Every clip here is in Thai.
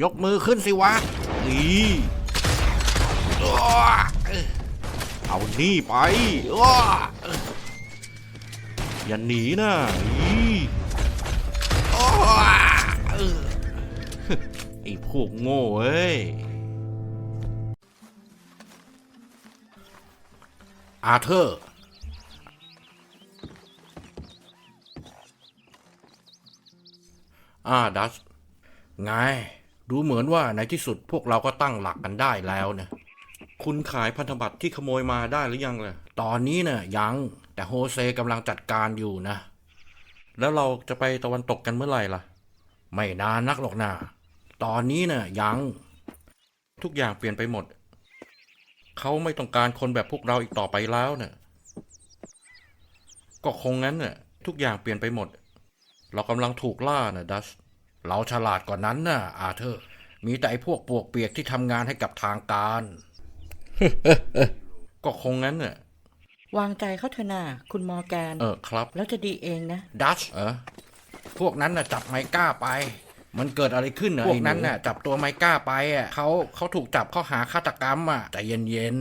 ยกมือขึ้นสิวะ นี่เอานี่ไปอย่าหนีนะนี่ไอ้พวกโง่เอ้ย อาเธอร์อ่าดัชไง ดูเหมือนว่าในที่สุดพวกเราก็ตั้งหลักกันได้แล้วนะคุณขายพันธบัตรที่ขโมยมาได้หรือยังล่ะ ตอนนี้นะ่ะยังแต่โฮเซกำลังจัดการอยู่นะ แล้วเราจะไปตะวันตกกันเมื่อไหร่ล่ะ ไม่นานนักหรอกนะตอนนี้นะ่ะยังทุกอย่างเปลี่ยนไปหมด เขาไม่ต้องการคนแบบพวกเราอีกต่อไปแล้วเนะ่ะก็คงงั้นน่ะทุกอย่างเปลี่ยนไปหมด เรากำลังถูกล่านะดัช เราฉลาดกว่านั้นนะอาเธอร์ มีแต่ไอ้พวกปวกเปียกที่ทำงานให้กับทางการ ก็คงงั้นน่ะ วางใจเขาเถอะนาคุณมอร์แกน เออครับ แล้วจะดีเองนะ ดัชเออพวกนั้นน่ะจับไมก้าไป มันเกิดอะไรขึ้นน่ะพวกนั้นน่ะ จับตัวไมก้าไปอะเขาเขาถูกจับข้อหาฆาตกรรมอะใจเย็น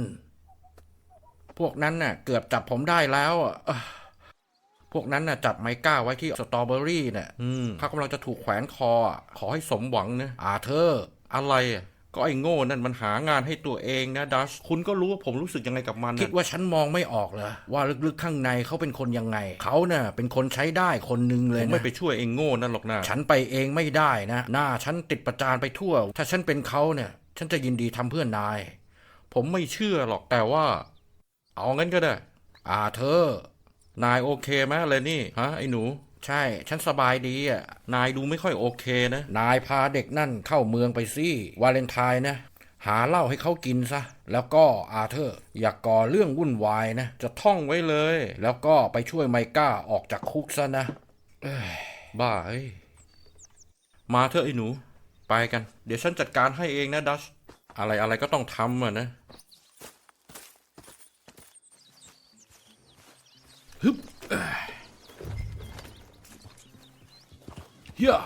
ๆพวกนั้นน่ะ เกือบจับผมได้แล้วอะเอ้อ พวกนั้นน่ะจับไมก้าไว้ที่สตรอเบอรี่น่ะอืมเขากำลังจะถูกแขวนคออะขอให้สมหวังนะอาเธอร์อะไรอะก็ไอ้โง่นั่นมันหางานให้ตัวเองนะดัชคุณก็รู้ว่าผมรู้สึกยังไงกับมัน คิดว่าฉันมองไม่ออกเหรอว่าลึกๆข้างในเขาเป็นคนยังไง เขาเน่ะเป็นคนใช้ได้คนหนึ่งเลยนะไม่ไปช่วยเองโง่นั่นหรอกนะฉันไปเองไม่ได้นะ หน้าฉันติดประจานไปทั่ว ถ้าฉันเป็นเขาเนี่ย ฉันจะยินดีทำเพื่อนนาย ผมไม่เชื่อหรอกแต่ว่า เอางั้นก็ได้อ่าเธอ นายโอเคไหมเลยนี่ฮะไอ้หนู ใช่ ฉันสบายดีอะ นายดูไม่ค่อยโอเคนะ นายพาเด็กนั่นเข้าเมืองไปสิวาเลนไทน์นะหาเหล้าให้เขากินซะ แล้วก็อาเธอร์ อย่ากก่อเรื่องวุ่นวายนะ จะท่องไว้เลย แล้วก็ไปช่วยไมก้าออกจากคุกซะนะเอ้ยบ้าเอ้ยมาเถอะไอ้หนู ไปกัน เดี๋ยวฉันจัดการให้เองนะดัชอะไรอะไรก็ต้องทำอะนะ ฮึบเอ้ยเฮีย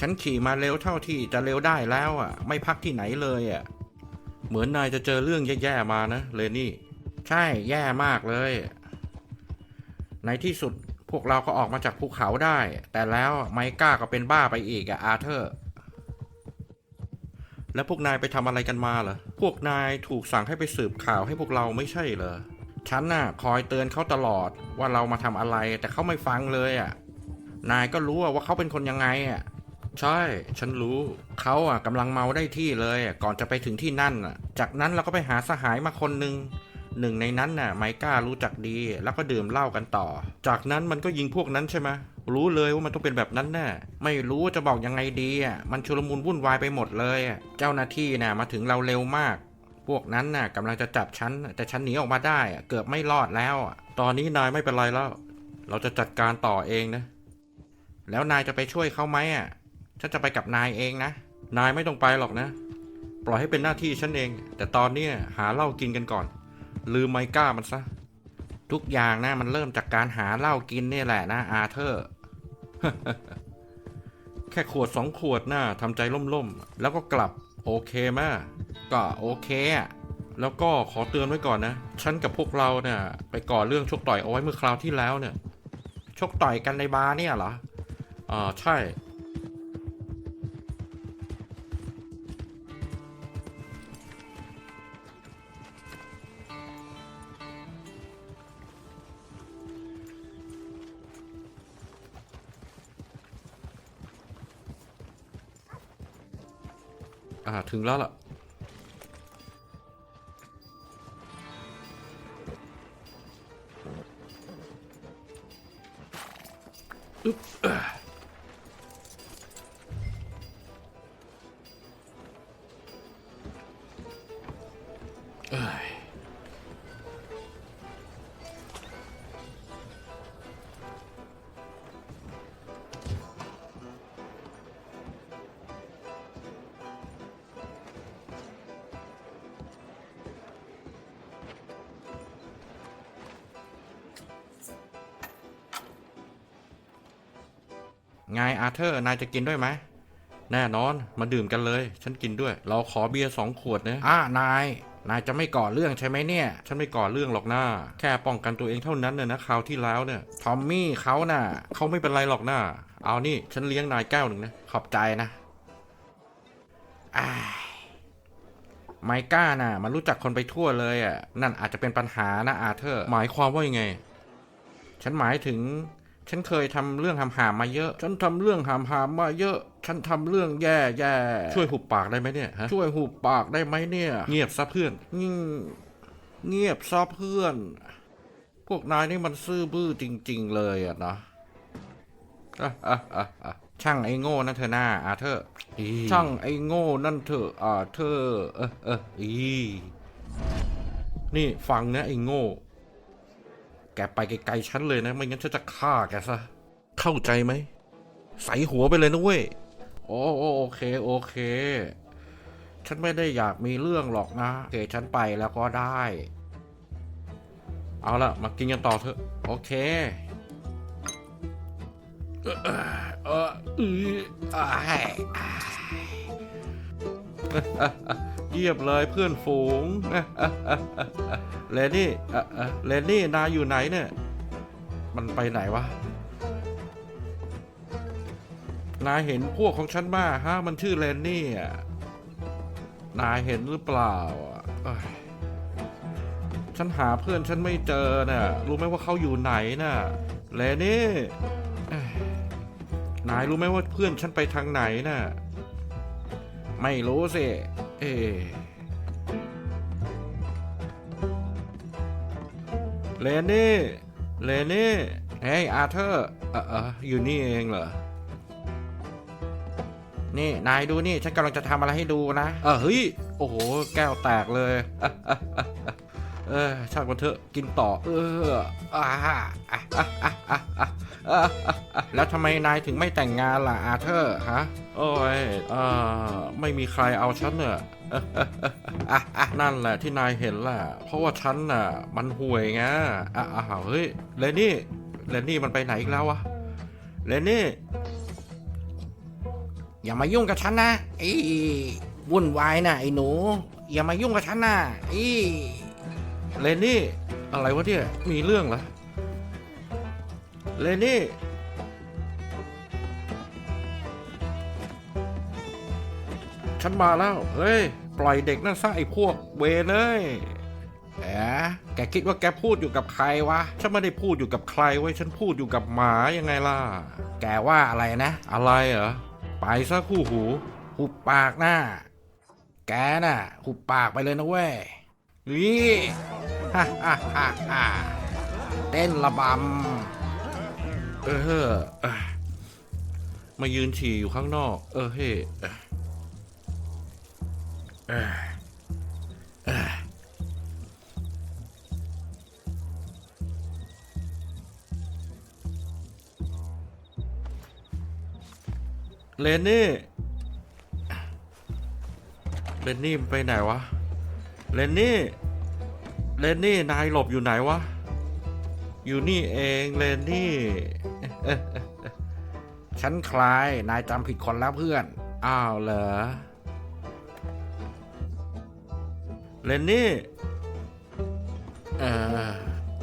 ฉันขี่มาเร็วเท่าที่จะเร็วได้แล้วอะ ไม่พักที่ไหนเลยอะ เหมือนนายจะเจอเรื่องแย่ๆมานะเลนี่ ใช่แย่มากเลย ในที่สุดพวกเราก็ออกมาจากภูเขาได้ แต่แล้วไมก้าก็เป็นบ้าไปอีกอะอาเธอร์ แล้วพวกนายไปทำอะไรกันมาเหรอ พวกนายถูกสั่งให้ไปสืบข่าวให้พวกเราไม่ใช่เหรอ ฉันน่ะคอยเตือนเขาตลอดว่าเรามาทำอะไรแต่เขาไม่ฟังเลยอะ นายก็รู้ว่าเขาเป็นคนยังไงอะ ใช่ ฉันรู้ เขาอะกำลังเมาได้ที่เลย ก่อนจะไปถึงที่นั่นอะ จากนั้นเราก็ไปหาสหายมาคนหนึ่ง หนึ่งในนั้นน่ะไมก้ารู้จักดี แล้วก็ดื่มเหล้ากันต่อ จากนั้นมันก็ยิงพวกนั้นใช่ไหมรู้เลยว่ามันต้องเป็นแบบนั้นแน่ไม่รู้ว่าจะบอกยังไงดีอะมันชุลมุนวุ่นวายไปหมดเลยอะเจ้าหน้าที่น่ะมาถึงเราเร็วมาก พวกนั้นน่ะกำลังจะจับฉันแต่ฉันหนีออกมาได้เกือบไม่รอดแล้วอะตอนนี้นายไม่เป็นไรแล้ว เราจะจัดการต่อเองนะ แล้วนายจะไปช่วยเขาไหมอะฉันจะไปกับนายเองนะนายไม่ต้องไปหรอกนะ ปล่อยให้เป็นหน้าที่ฉันเอง แต่ตอนนี้หาเหล้ากินกันก่อน ลืมไมก้ามันซะ ทุกอย่างนะมันเริ่มจากการหาเหล้ากินเนี่ยแหละนะอาเธอร์ แค่ขวดสองขวดนะ่าทำใจล่มๆ แล้วก็กลับโอเคไหมก็โอเคอะแล้วก็ขอเตือนไว้ก่อนนะ ฉันกับพวกเราเนี่ย ไปก่อเรื่องชกต่อยเอาไว้เมื่อคราวที่แล้วเนี่ย ชกต่อยกันในบาร์เนี่ยเหรออ่าใช่ ถึงแล้วล่ะ ไงอาเธอร์นายจะกินด้วยไหมแน่นอนมาดื่มกันเลย ฉันกินด้วย เราขอเบียร์สองขวดนะอ่านายนายจะไม่ก่อเรื่องใช่ไหมเนี่ย ฉันไม่ก่อเรื่องหรอกนะแค่ป้องกันตัวเองเท่านั้นน่ะนะคราวที่แล้วเนี่ย ทอมมี่เขาน่ะเขาไม่เป็นไรหรอกนะเอานี่ ฉันเลี้ยงนายแก้วหนึ่งนะ ขอบใจนะอ้ายไมก้าน่ะ มันรู้จักคนไปทั่วเลยอะ นั่นอาจจะเป็นปัญหานะอาเธอร์ หมายความว่ายังไง ฉันหมายถึง ฉันเคยทำเรื่องหามหามๆมาเยอะ ฉันทำเรื่องหามหามๆมาเยอะ ฉันทำเรื่องแย่แย่ๆช่วยหุบปากได้ไหมเนี่ยฮะช่วยหุบปากได้ไหมเนี่ย เงียบซะเพื่อนงีเงียบซะเพื่อน พวกนายนี่มันซื่อบื้อจริง ๆ เลยอะนะอะอะอะอะช่างไอ้โง่นั่นเธอหน้าอาเธอร์อีช่างไอ้โง่นั่นเธออาเธอร์เออเอออีนี่ฟังนะไอ้โง่ แกไปไกลๆฉันเลยนะ ไม่งั้นฉันจะฆ่าแกซะ เข้าใจไหม ใส่หัวไปเลยนะเว้ย โอ้โอโอเคโอเค ฉันไม่ได้อยากมีเรื่องหรอกนะโอเคฉันไปแล้วก็ได้ เอาละมากินกันต่อเถอะ โอเค เออเออเออ เยียบเลยเพื่อนฝูงเลนี่เลนี่นายอยู่ไหนเนี่ย มันไปไหนวะ นายเห็นพวกของฉันมาฮะ มันชื่อเลนนี่อะ นายเห็นหรือเปล่าฉันหาเพื่อนฉันไม่เจอน่ะ รู้ไหมว่าเขาอยู่ไหนน่ะเลนี่ นายรู้ไหมว่าเพื่อนฉันไปทางไหนน่ะ ไม่รู้สิ เอ เลนี่ เลนี่ เฮ้ยอาเธอร์ เออเอออยู่นี่เองเหรอ นี่ นายดูนี่ ฉันกำลังจะทำอะไรให้ดูนะ เออเฮ้ย โอ้โห แก้วแตกเลย เออช่างมันเถอะ กินต่อ เอออ่าอะอะอะ แล้วทำไมนายถึงไม่แต่งงานล่ะอาเธอร์ฮะ โอ้ยเออไม่มีใครเอาฉันเนอะอะอะนั่นแหละที่นายเห็นแหละเพราะว่าฉันน่ะ มันห่วยไงอะอะเฮ้ยเลนี่เลนี่มันไปไหนอีกแล้ววะเลนี่ อย่ามายุ่งกับฉันนะไอ้วุ่นวายนะไอ้หนู อย่ามายุ่งกับฉันนะไอ้เลนี่ อะไรวะเนี่ยมีเรื่องเหรอ เลนี่ ฉันมาแล้ว เฮ้ย ปล่อยเด็กนั่นซะไอ้พวกเวเลยแหมแกคิดว่าแกพูดอยู่กับใครวะ ฉันไม่ได้พูดอยู่กับใครไว้ ฉันพูดอยู่กับหมายังไงล่ะ แกว่าอะไรนะ อะไรเหรอ ไปซะคู่หู หุบปากหน้า แกน่ะ หุบปากไปเลยนะเว้ยนี่ฮ่าฮ่าฮ่าฮ่าเต้นระบำ เออเออมายืนฉี่อยู่ข้างนอก เออเฮ้เลนนี่ เลนนี่ไปไหนวะ เลนนี่ เลนนี่ นายหลบอยู่ไหนวะ อยู่นี่เองเลนนี่ ฉันคลาย นายจำผิดคนแล้วเพื่อน อ้าวเหรอ เลนนี่ เออ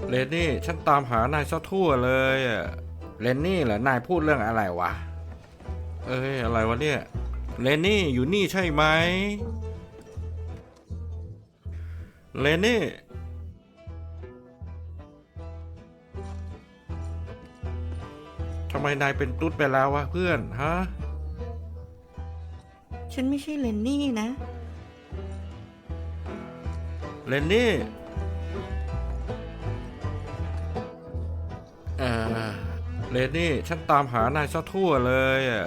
เลนนี่ ฉันตามหานายซะทั่วเลยอะเลนนี่เหรอนายพูดเรื่องอะไรวะ เอ้ย อะไรวะเนี่ย เลนนี่อยู่นี่ใช่ไหมเลนนี่ ไมนายเป็นตุ๊ดไปแล้ววะเพื่อนฮะ ฉันไม่ใช่เลนนี่นะ เลนนี่ เออเลนนี่ ฉันตามหานายซะทั่วเลยอะ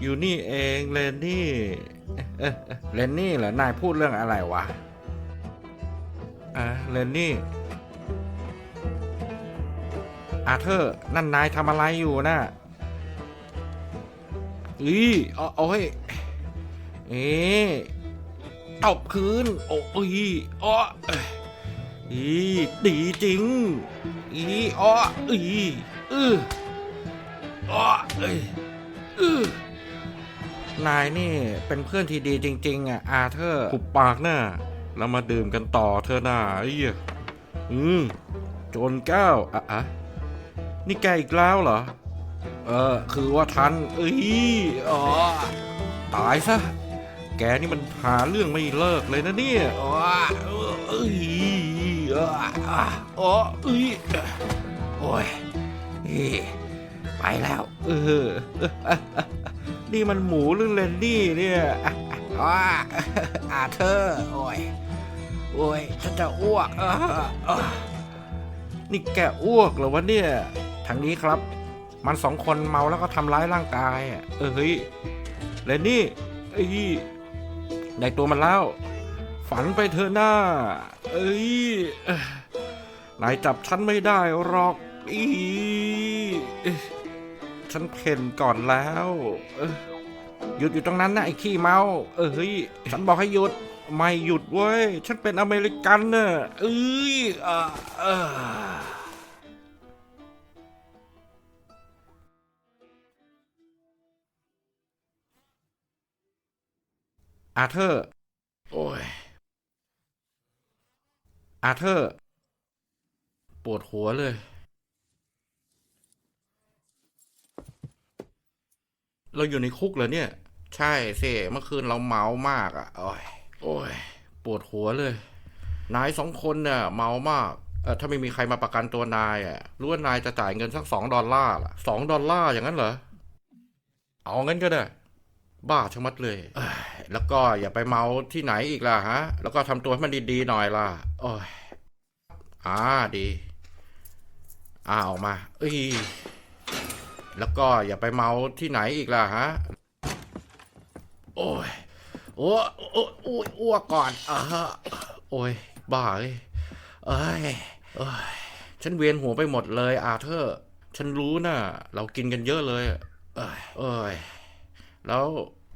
อยู่นี่เองเลนนี่เอ๊ะเอ๊ะเลนนี่เหรอนายพูดเรื่องอะไรวะอะเลนนี่ อาเธอร์นั่นนายทำอะไรอยู่นะ่ะอีเอาเอาให้เอ๊ตบคืน โอ้ยอ้ออีดีจริง อีอ้ออีอืออ้อเอ้ยอือนายนี่เป็นเพื่อนที่ดีจริง ๆ อะ อาเธอร์หุบปากหน้าแล้วมาดื่มกันต่อเธอหน้าไอ้เหี้ยอืมจนแก้วอะอะ นี่แกอีกแล้วเหรอ เออ คือว่าทันเอ้ยอ๋อตายซะ แกนี่มันหาเรื่องไม่เลิกเลยนะเนี่ยอ๋อเอ้ยอ๋อเอ้ยโอ้ยไปแล้ว เออ นี่มันหมูหรือเลนนี่เนี่ยอ๋ออาเธอร์โอ้ยโอ้ยฉันจะอ้วกอ่าอ่านี่แกอ้วกเหรอวะเนี่ย ทางนี้ครับ มันสองคนเมาแล้วก็ทำร้ายร่างกายอะเออเฮ้ยเลนนี่เอ้ได้ตัวมันแล้ว ฝันไปเธอหน้า เอ้ยนายจับฉันไม่ได้หรอกอีฉันเพ่นก่อนแล้วหยุดอยู่ตรงนั้นนะไอ้ขี้เมา เออเฮ้ยฉันบอกให้หยุดไม่หยุดเว้ย ฉันเป็นอเมริกันเน่ะเอ้ยอ่า อ่าอาเธอร์ โอ้ย อาเธอร์ ปวดหัวเลย เราอยู่ในคุกเหรอเนี่ย ใช่สิเมื่อคืนเราเมามากอะ โอ้ย โอ้ย ปวดหัวเลย นายสองคนเนี่ยเมามากเออถ้าไม่มีใครมาประกันตัวนายอะรู้ว่านายจะจ่ายเงินสักสองดอลลาร์ล่ะสองดอลลาร์อย่างนั้นเหรอ เอางั้นก็ได้ บ้าชะมัดเลย แล้วก็อย่าไปเมาที่ไหนอีกล่ะฮะ แล้วก็ทำตัวให้มันดีๆหน่อยล่ะ โอ้ย อ่าดี อ่าออกมา เอ้ย แล้วก็อย่าไปเมาที่ไหนอีกล่ะฮะ โอ้ย โอ้โอ้โอ้ยอ้วกก่อนอ่าฮะโอ้ย บ้าเอ้ยเอ้ยเอ้ย ฉันเวียนหัวไปหมดเลยอาเธอร์ ฉันรู้นะเรากินกันเยอะเลย เอ้ยเอ้ย แล้ว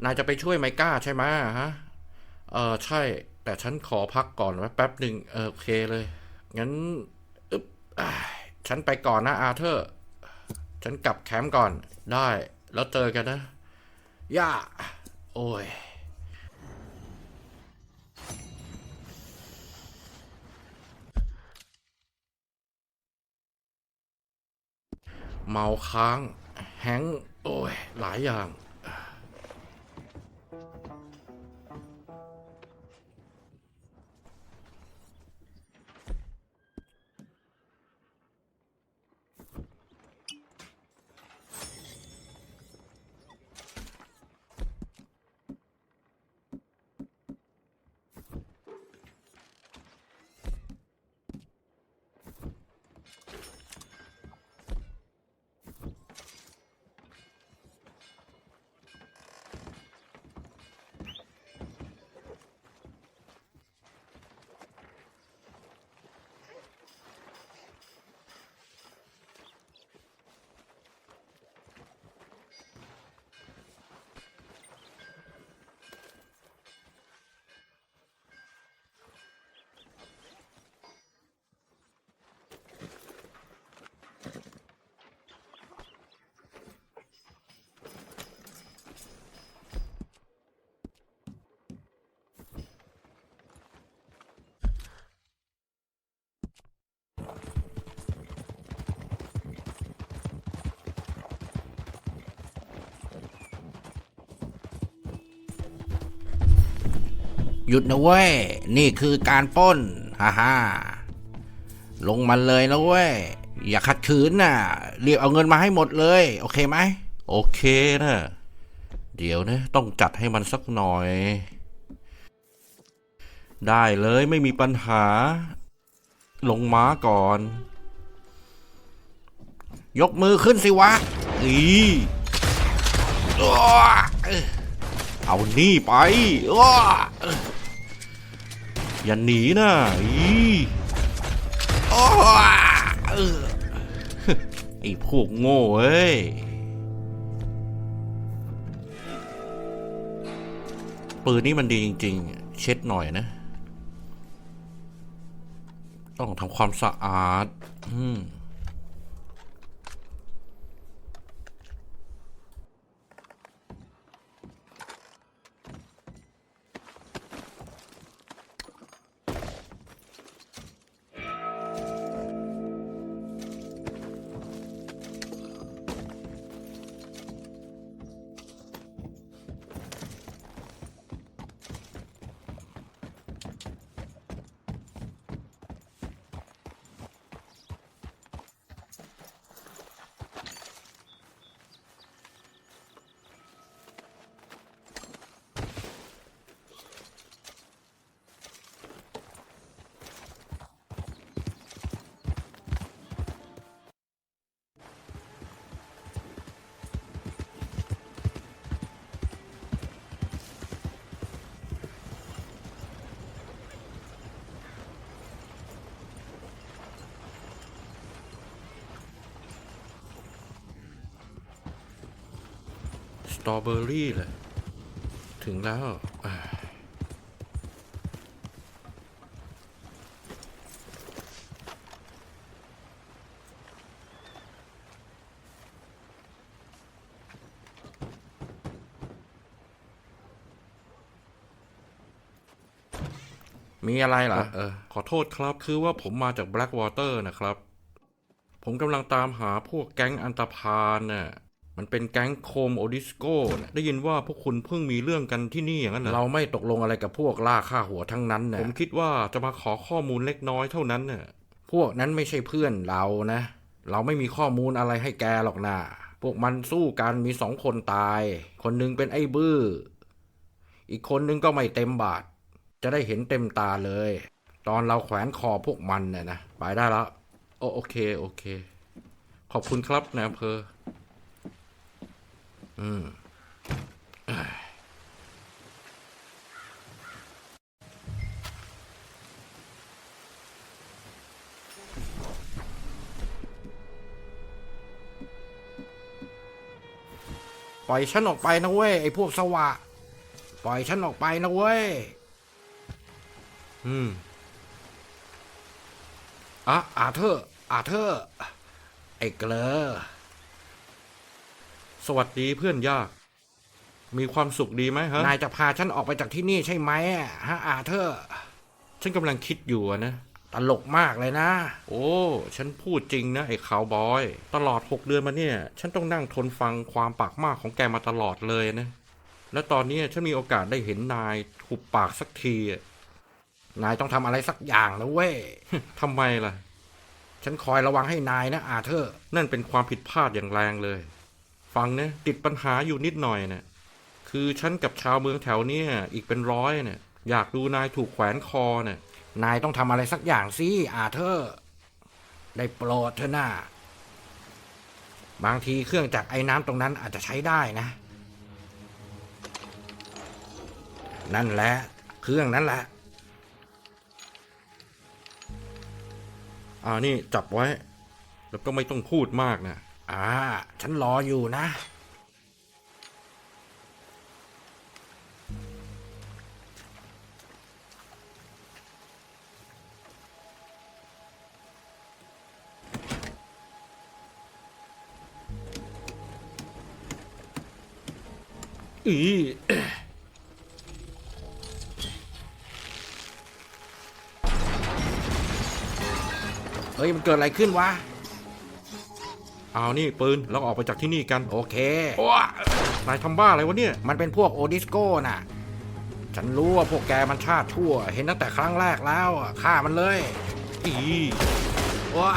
นายจะไปช่วยไมก้าใช่ไหมฮะ เออใช่ แต่ฉันขอพักก่อนไว้แป๊บหนึ่งเออโอเคเลย งั้นอึ๊บฉันไปก่อนนะอาเธอร์ ฉันกลับแคมป์ก่อน ได้ แล้วเจอกันนะ ย่า โอ้ยเมาค้าง แฮงโอ้ย หลายอย่าง หยุดนะเว้ย นี่คือการป้น ฮ่าฮ่าลงมาเลยนะเว้ย อย่าขัดขืนน่ะรีบเอาเงินมาให้หมดเลย โอเคไหม โอเคนะเดี๋ยวนะ ต้องจัดให้มันสักหน่อย ได้เลยไม่มีปัญหา ลงม้าก่อน ยกมือขึ้นสิวะอีอ้อเอานี่ไปอ้ อย่าหนีนะอีอ้ไอ้พวกโง่เอ้ยปืนนี่มันดีจริง ๆ เช็ดหน่อยนะ ต้องทำความสะอาด อืม ตรอเบอรี่เลย ถึงแล้วอ่ามีอะไรเหรอเออ ขอโทษครับ คือว่าผมมาจาก Blackwater นะครับ ผมกำลังตามหาพวกแก๊งอันตพาลน่ะ มันเป็นแก๊งโคมโอดิสโก้น่ะได้ยินว่าพวกคุณเพิ่งมีเรื่องกันที่นี่อย่างนั้นเหรอเราไม่ตกลงอะไรกับพวกล่าค่าหัวทั้งนั้นนะผมคิดว่าจะมาขอข้อมูลเล็กน้อยเท่านั้นน่ะพวกนั้นไม่ใช่เพื่อนเรานะ เราไม่มีข้อมูลอะไรให้แกหรอกนะพวกมันสู้กันมีสองคนตาย คนหนึงเป็นไอ้บื้อ อีกคนนึงก็ไม่เต็มบาท จะได้เห็นเต็มตาเลย ตอนเราแขวนคอพวกมันเนี่ยนะไปได้แล้วโอโอเคโอเค ขอบคุณครับนายอำเภอ อืมปล่อยฉันออกไปนะเว้ยไอ้พวกสวะ ปล่อยฉันออกไปนะเว้ย อืมอะอาเธอร์อาเธอร์ไอ้เกลอ สวัสดีเพื่อนยาก มีความสุขดีไหมฮะ นายจะพาฉันออกไปจากที่นี่ใช่ไหมอะฮะอาเธอร์ ฉันกำลังคิดอยู่อะนะ ตลกมากเลยนะ โอ้ ฉันพูดจริงนะ ไอ้ขาวบอย ตลอดหกเดือนมาเนี่ย ฉันต้องนั่งทนฟังความปากมากของแกมาตลอดเลยนะ และตอนนี้ฉันมีโอกาสได้เห็นนายถูกปากสักทีอะนายต้องทำอะไรสักอย่างนะเว้ย ทำไมล่ะ ฉันคอยระวังให้นายนะอาเธอร์ นั่นเป็นความผิดพลาดอย่างแรงเลย ฟังนะติดปัญหาอยู่นิดหน่อยนะคือฉันกับชาวเมืองแถวเนี้ยอีกเป็นร้อยเนี่ยอยากดูนายถูกแขวนคอเนี่ยนายต้องทำอะไรสักอย่างสิอาเธอร์ได้โปรดเถอะนะบางทีเครื่องจักรไอ้น้ำตรงนั้นอาจจะใช้ได้นะ นั่นแหละ เครื่องนั้นแหละอ่านี่จับไว้ แล้วก็ไม่ต้องพูดมากนะ อ่า ฉันรออยู่นะอีเฮ้ย มันเกิดอะไรขึ้นวะ เอานี่ปืนเราออกไปจากที่นี่กันโอเคนายทำบ้าอะไรวะเนี่ย มันเป็นพวกโอดิสโก้น่ะ ฉันรู้ว่าพวกแกมันชาติชั่ว เห็นตั้งแต่ครั้งแรกแล้วอะฆ่ามันเลยอีว้า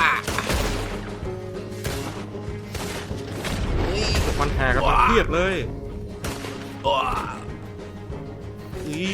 มันแห่กันมาเพียบเลยอีอี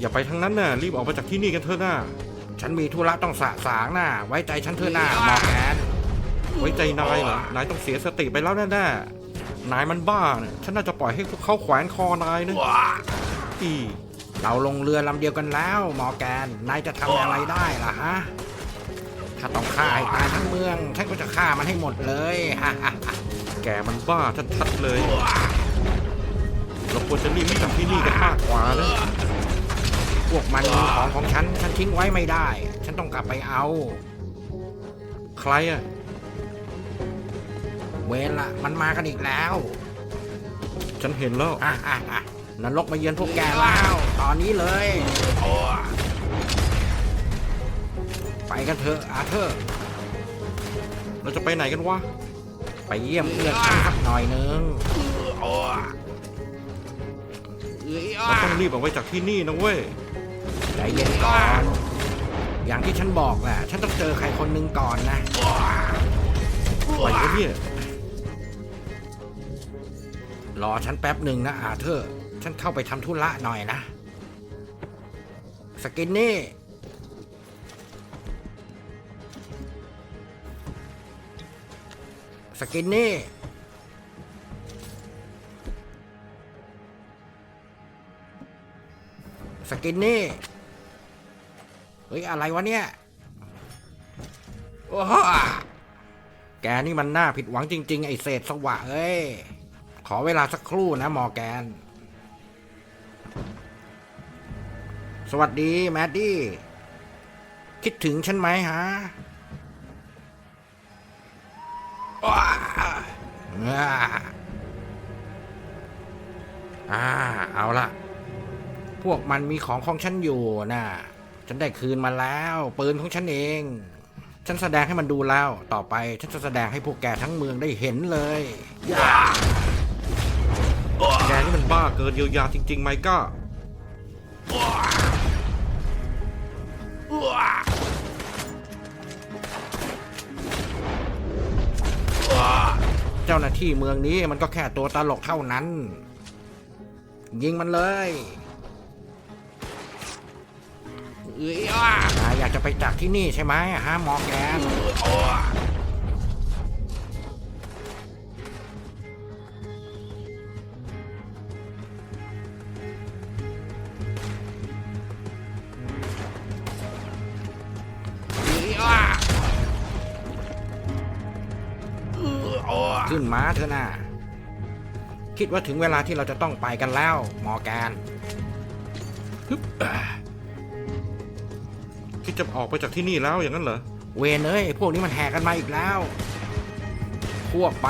อย่าไปทางนั้นน่ะรีบออกมาจากที่นี่กันเถอะนะฉันมีธุระต้องสะสางน่ะไว้ใจฉันเถอะนะมอร์แกนไว้ใจนายเหรอนายต้องเสียสติไปแล้วแน่ๆนายมันบ้าเนี่ยฉันน่าจะปล่อยให้พวกเขาแขวนคอนายนะอีเราลงเรือลำเดียวกันแล้วมอร์แกนนายจะทำอะไรได้ล่ะฮะถ้าต้องฆ่าให้ตายทั้งเมืองฉันก็จะฆ่ามันให้หมดเลยแกมันบ้าชัดๆเลยเราควรจะรีบหนีจากที่นี่กันมากกว่านะ พวกมันของของฉัน ฉันทิ้งไว้ไม่ได้ ฉันต้องกลับไปเอา ใครอะเวรละมันมากันอีกแล้ว ฉันเห็นแล้วอะอะอะนรกมาเยือนพวกแกแล้วตอนนี้เลยไปกันเถอะอาเธอร์เราจะไปไหนกันวะ ไปเยี่ยมเพื่อนฉันสักหน่อยนึงเราต้องรีบออกไปจากที่นี่นะเว้ย ใจเย็นก่อน อย่างที่ฉันบอกแหละ ฉันต้องเจอใครคนหนึ่งก่อนนะอะไรวะเนี่ยรอฉันแป๊บหนึ่งนะอาเธอร์ ฉันเข้าไปทำธุระหน่อยนะ สกินนี่ สกินนี่สกินนี่ เฮ้ย อะไรวะเนี่ยโอ้โหแกนี่มันน่าผิดหวังจริง ๆ ไอเศษสวะเอ้ย ขอเวลาสักครู่นะมอแกน สวัสดี แมดดี้ คิดถึงฉันไหมฮะว้าอ่าอ่า เอาละ พวกมันมีของของฉันอยู่น่ะ ฉันได้คืนมาแล้วปืนของฉันเอง ฉันแสดงให้มันดูแล้ว ต่อไปฉันจะแสดงให้พวกแกทั้งเมืองได้เห็นเลยแกนี่มันบ้าเกินเยียวยาจริงๆไหมก้าเจ้าหน้าที่เมืองนี้มันก็แค่ตัวตลกเท่านั้น ยิงมันเลย เอ้ยอะนายอยากจะไปจากที่นี่ใช่ไหมฮะหมอแกนขึ้นม้าเถอะนะคิดว่าถึงเวลาที่เราจะต้องไปกันแล้ว หมอแกน จะออกไปจากที่นี่แล้วอย่างนั้นเหรอ เวนเอ้ยพวกนี้มันแห่กันมาอีกแล้ว พวกไป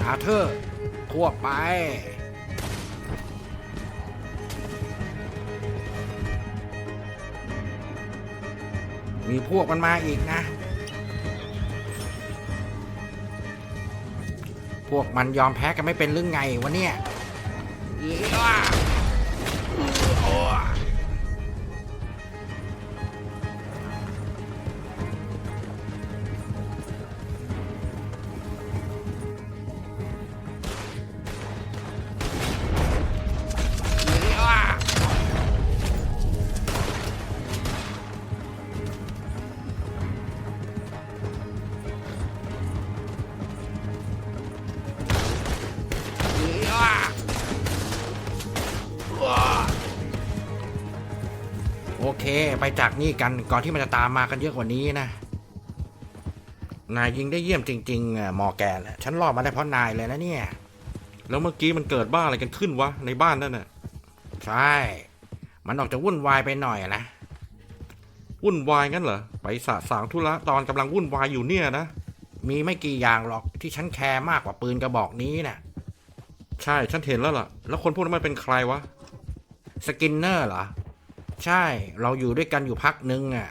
อาเธอร์ พวกไป มีพวกมันมาอีกนะ พวกมันยอมแพ้กันไม่เป็นเรื่องไงวะเนี่ย โอเค ไปจากนี่กันก่อนที่มันจะตามมากันเยอะกว่านี้นะ นายยิงได้เยี่ยมจริงๆอะมอแกนอะฉันรอดมาได้เพราะนายเลยนะเนี่ย แล้วเมื่อกี้มันเกิดบ้าอะไรกันขึ้นวะในบ้านนั่นน่ะใช่ มันออกจะวุ่นวายไปหน่อยนะวุ่นวายงั้นเหรอไปสะสางธุระตอนกำลังวุ่นวายอยู่เนี่ยนะมีไม่กี่อย่างหรอกที่ฉันแคร์มากกว่าปืนกระบอกนี้น่ะใช่ฉันเห็นแล้วล่ะ แล้วคนพวกนั้นมันเป็นใครวะสกินเนอร์เหรอ ใช่เราอยู่ด้วยกันอยู่พักนึงอะ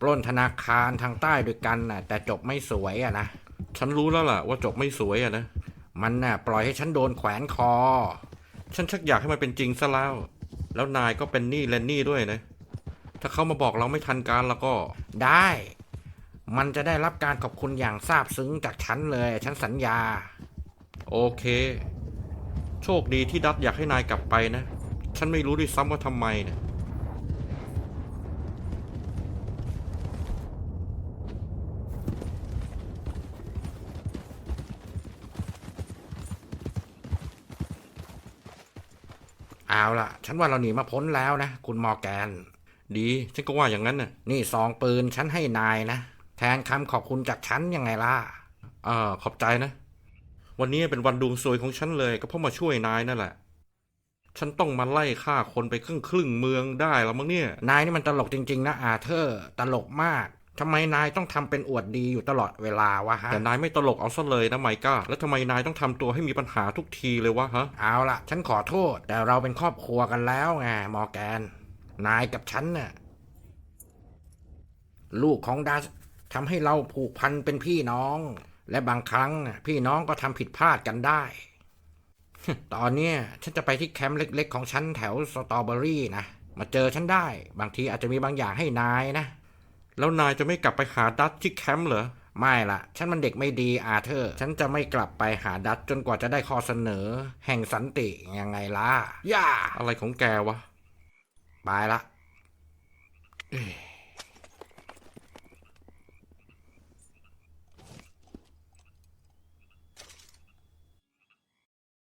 ปล้นธนาคารทางใต้ด้วยกันน่ะ แต่จบไม่สวยอะนะฉันรู้แล้วล่ะว่าจบไม่สวยอะนะมันน่ะ ปล่อยให้ฉันโดนแขวนคอ ฉันชักอยากให้มันเป็นจริงซะแล้ว แล้วนายก็เป็นหนี้และหนี้ด้วยนะ ถ้าเขามาบอกเราไม่ทันการแล้วก็ ได้ มันจะได้รับการขอบคุณอย่างซาบซึ้งจากฉันเลย ฉันสัญญา โอเค โชคดีที่ดัตอยากให้นายกลับไปนะ ฉันไม่รู้ด้วยซ้ำว่าทำไมนะ เอาล่ะ ฉันว่าเราหนีมาพ้นแล้วนะ คุณมอร์แกน ดี ฉันก็ว่าอย่างนั้นน่ะ นี่ซองปืนฉันให้นายนะ แทนคำขอบคุณจากฉันยังไงล่ะอ่าขอบใจนะ วันนี้เป็นวันดวงซวยของฉันเลย ก็เพราะมาช่วยนายนั่นแหละ ฉันต้องมาไล่ฆ่าคนไปครึ่งครึ่งเมืองได้แล้วมั้งเนี่ย นายนี่มันตลกจริง ๆ นะอาเธอร์ ตลกมาก ทำไมนายต้องทำเป็นอวดดีอยู่ตลอดเวลาวะฮะ แต่นายไม่ตลกเอาซะเลยนะไมก้า แล้วทำไมนายต้องทำตัวให้มีปัญหาทุกทีเลยวะฮะ เอาล่ะฉันขอโทษ แต่เราเป็นครอบครัวกันแล้วไงมอร์แกน นายกับฉันน่ะ ลูกของดัชทำให้เราผูกพันเป็นพี่น้อง และบางครั้งน่ะพี่น้องก็ทำผิดพลาดกันได้ ตอนเนี้ยฉันจะไปที่แคมป์เล็ก ๆ ของฉันแถวสตรอเบอรี่นะ มาเจอฉันได้ บางทีอาจจะมีบางอย่างให้นายนะ แล้วนายจะไม่กลับไปหาดัตที่แคมป์เหรอ ไม่ละฉันมันเด็กไม่ดีอาเธอร์ ฉันจะไม่กลับไปหาดัตจนกว่าจะได้ข้อเสนอ แห่งสันติยังไงล่ะ ย่า อะไรของแกวะ ไปละเอ้ย